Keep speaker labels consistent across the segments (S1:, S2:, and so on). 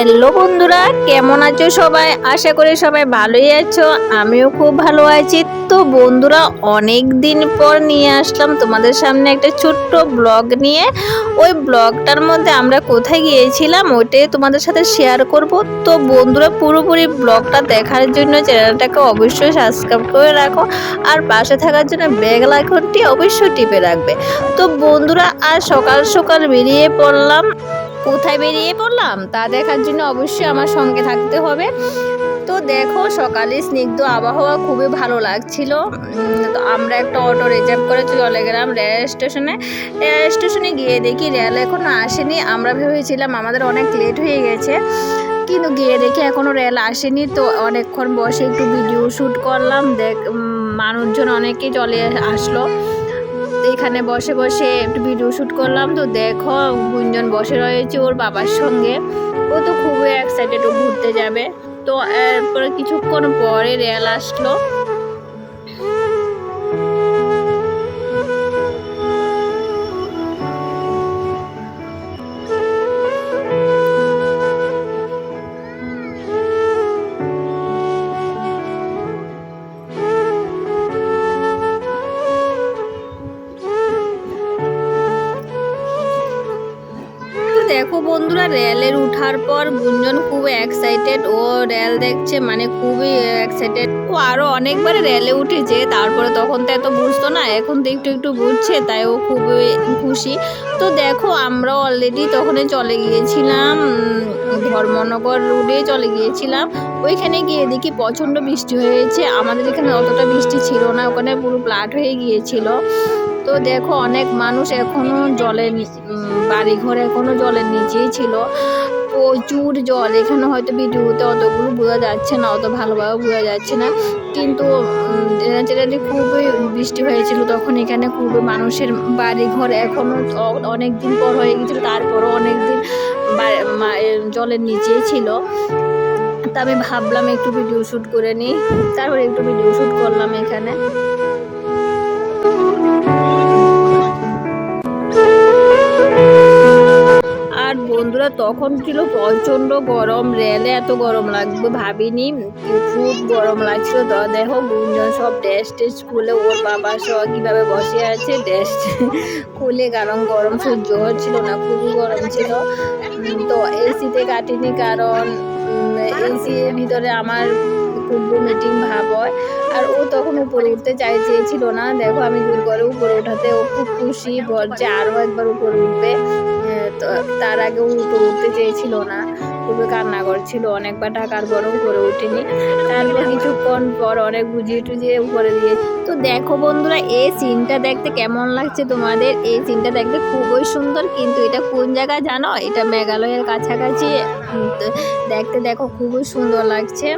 S1: Hello বন্ধুরা, কেমন আছো সবাই? আশা করি সবাই ভালোই আছো, আমিও খুব ভালো আছি। তো বন্ধুরা, অনেক দিন পর নিয়ে আসলাম তোমাদের সামনে একটা ছোট্ট ব্লগ নিয়ে। ওই ব্লগটার মধ্যে আমরা কোথায় গিয়েছিলাম, ওইটাই তোমাদের সাথে শেয়ার করব। তো বন্ধুরা, পুরোপুরি ব্লগটা দেখার জন্য চ্যানেলটাকে অবশ্যই সাবস্ক্রাইব করে রাখো। আর পাশে থাকার জন্য বেগ আইকনটি অবশ্যই টিপে রাখবে। তো বন্ধুরা আর সকাল সকাল বেরিয়ে পড়লাম। কোথায় বেরিয়ে পড়লাম তা দেখার জন্য অবশ্যই আমার সঙ্গে থাকতে হবে। তো দেখো, সকালে স্নিগ্ধ আবহাওয়া খুবই ভালো লাগছিল। তো আমরা একটা অটো রিজার্ভ করে চলে গেলাম রেল স্টেশনে। রেল স্টেশনে গিয়ে দেখি রেল এখনও আসেনি। আমরা ভেবেছিলাম আমাদের অনেক লেট হয়ে গেছে, কিন্তু গিয়ে দেখি এখনও রেল আসেনি। তো অনেকক্ষণ বসে একটু ভিডিও শ্যুট করলাম, দেখ মানুষজন অনেকেই চলে আসলো। এখানে বসে বসে একটু ভিডিও শ্যুট করলাম। তো দেখো, গুঞ্জন বসে রয়েছে ওর বাবার সঙ্গে। ও তো খুবই এক্সাইটেড ও ঘুরতে যাবে। তো এরপরে কিছুক্ষণ পরে রেল আসলো। বন্ধুরা, রেলের উঠার পর গুঞ্জন খুব এক্সাইটেড ও রেল দেখছে মানে খুবই এক্সাইটেড ও আরও অনেকবার রেলে উঠেছে, তারপরে তখন তো এত বুঝতো না, এখন তো একটু একটু বুঝছে, তাই ও খুবই খুশি। তো দেখো আমরা অলরেডি তখনই চলে গিয়েছিলাম ধর্মনগর রোডে চলে গিয়েছিলাম। ওইখানে গিয়ে দেখি প্রচণ্ড বৃষ্টি হয়েছে, আমাদের এখানে অতটা বৃষ্টি ছিল না, ওখানে পুরো প্লাট হয়ে গিয়েছিল। তো দেখো অনেক মানুষ এখনও জলের বাড়ি ঘর এখনও জলের নিচেই ছিল। প্রচুর জল। এখানে হয়তো ভিডিওতে অতগুলো বোঝা যাচ্ছে না, অত ভালোভাবে বোঝা যাচ্ছে না। কিন্তু যেটা খুবই বৃষ্টি হয়েছিল। তখন এখানে খুবই মানুষের বাড়ি ঘর এখনও অনেক দিন পর হয়ে গেছিল। তারপরও অনেক দিন জলের নিচেই ছিল। তা আমি ভাবলাম একটু ভিডিও শ্যুট করে নিই। তারপরে একটু ভিডিও শ্যুট করলাম এখানে। বন্ধুরা, তখন ছিল প্রচণ্ড গরম। রেলে এত গরম লাগবে ভাবিনি। খুব গরম লাগছিল। তো দেখো, গুঞ্জন সব ড্রেস টেস খুলে ওর বাবা সব কীভাবে বসে আছে। ড্রেস খুলে কারণ গরম সহ্য হচ্ছিল না, খুবই গরম ছিল। তো এসিতে কাটিনি কারণ এসির ভিতরে আমার খুব মিটিং ভাব হয়। আর ও তখন উপরে উঠতে চাই চেয়েছিল না। দেখো আমি জোর করে উপরে উঠাতে ও খুব খুশি, বলছে আরও একবার উপরে উঠবে। তো তার আগে উল্টো উঠতে চেয়েছিল না। খুবই কান্না করছিল অনেকবার টাকার পরে উপরে উঠেনি তারপর কিছুক্ষণ পর অনেক বুঝিয়ে টুজিয়ে উপরে দিয়ে তো দেখো বন্ধুরা এই সিনটা দেখতে কেমন লাগছে তোমাদের? এই সিনটা দেখতে খুবই সুন্দর কিন্তু এটা কোন জায়গা জানো? এটা মেঘালয়ের কাছাকাছি। দেখতে দেখো খুবই সুন্দর লাগছে।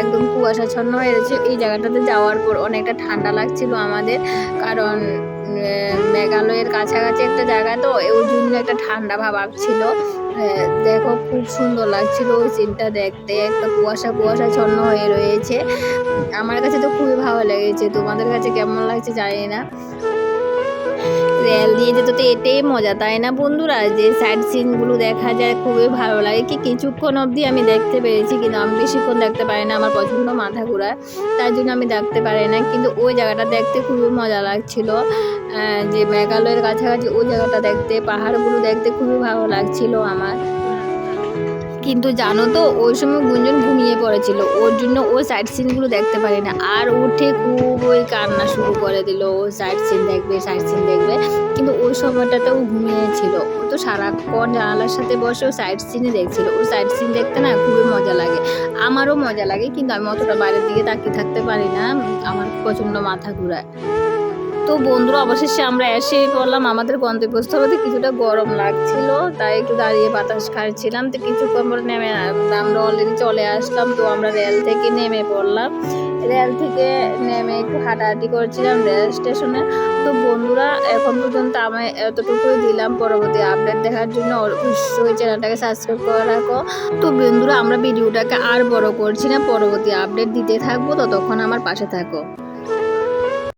S1: একদম কুয়াশাচ্ছন্ন হয়ে রয়েছে। এই জায়গাটাতে যাওয়ার পর অনেকটা ঠান্ডা লাগছিল আমাদের কারণ মেঘালয়ের কাছাকাছি একটা জায়গা তো ওই জন্য একটা ঠান্ডা ভাব আহ, দেখো খুব সুন্দর লাগছিল ওই সিনটা দেখতে। একটা কুয়াশা কুয়াশা ছন্ন হয়ে রয়েছে। আমার কাছে তো খুবই ভালো লেগেছে। তোমাদের কাছে কেমন লাগছে জানি না। যেত যেতে তো এটাই মজা, তাই না বন্ধুরা? যে সাইড সিনগুলো দেখা যায় খুবই ভালো লাগে। কি কিছুক্ষণ অবধি আমি দেখতে পেরেছি, কিন্তু আমি বেশিক্ষণ দেখতে পারি না আমার পছন্দ মাথা ঘোরা। তার জন্য আমি দেখতে পারি না, কিন্তু ওই জায়গাটা দেখতে খুবই মজা লাগছিল। যে মেঘালয়ের কাছাকাছি ওই জায়গাটা দেখতে, পাহাড়গুলো দেখতে খুবই ভালো লাগছিল আমার। কিন্তু জানো তো, ওই সময় গুঞ্জন ঘুমিয়ে পড়েছিল। ওর জন্য ও সাইড সিনগুলো দেখতে পারে না আর উঠে খুব ওই কান্না শুরু করে দিল। ও সাইড সিন দেখবে সাইড সিন দেখবে। কিন্তু ওই সময়টাতে ও ঘুমিয়েছিল। ও তো সারাক্ষণ জানালার সাথে বসে ও সাইড সিনে দেখছিল। ও সাইড সিন দেখতে না খুবই মজা লাগে। আমারও মজা লাগে, কিন্তু আমি অতটা বাইরের দিকে তাকিয়ে থাকতে পারি না আমার প্রচণ্ড মাথা ঘুরায়। তো বন্ধুরা, অবশেষে আমরা এসে পড়লাম আমাদের গন্তব্যস্থলে। কিছুটা গরম লাগছিল, তাই একটু দাঁড়িয়ে বাতাস খাচ্ছিলাম। তো কিছুক্ষণ পরে নেমে আমরা অলরেডি চলে আসলাম, তো আমরা রেল থেকে নেমে পড়লাম। রেল থেকে নেমে একটু হাঁটাহাঁটি করছিলাম রেল স্টেশনে। তো বন্ধুরা, এখন পর্যন্ত আমি এতটুকুই দিলাম। পরবর্তী আপডেট দেখার জন্য অবশ্যই চ্যানেলটাকে সাবস্ক্রাইব করে রাখো। তো বন্ধুরা, আমরা ভিডিওটাকে আর বড় করছি না। পরবর্তী আপডেট দিতে থাকব, ততক্ষণ আমার পাশে থাকো।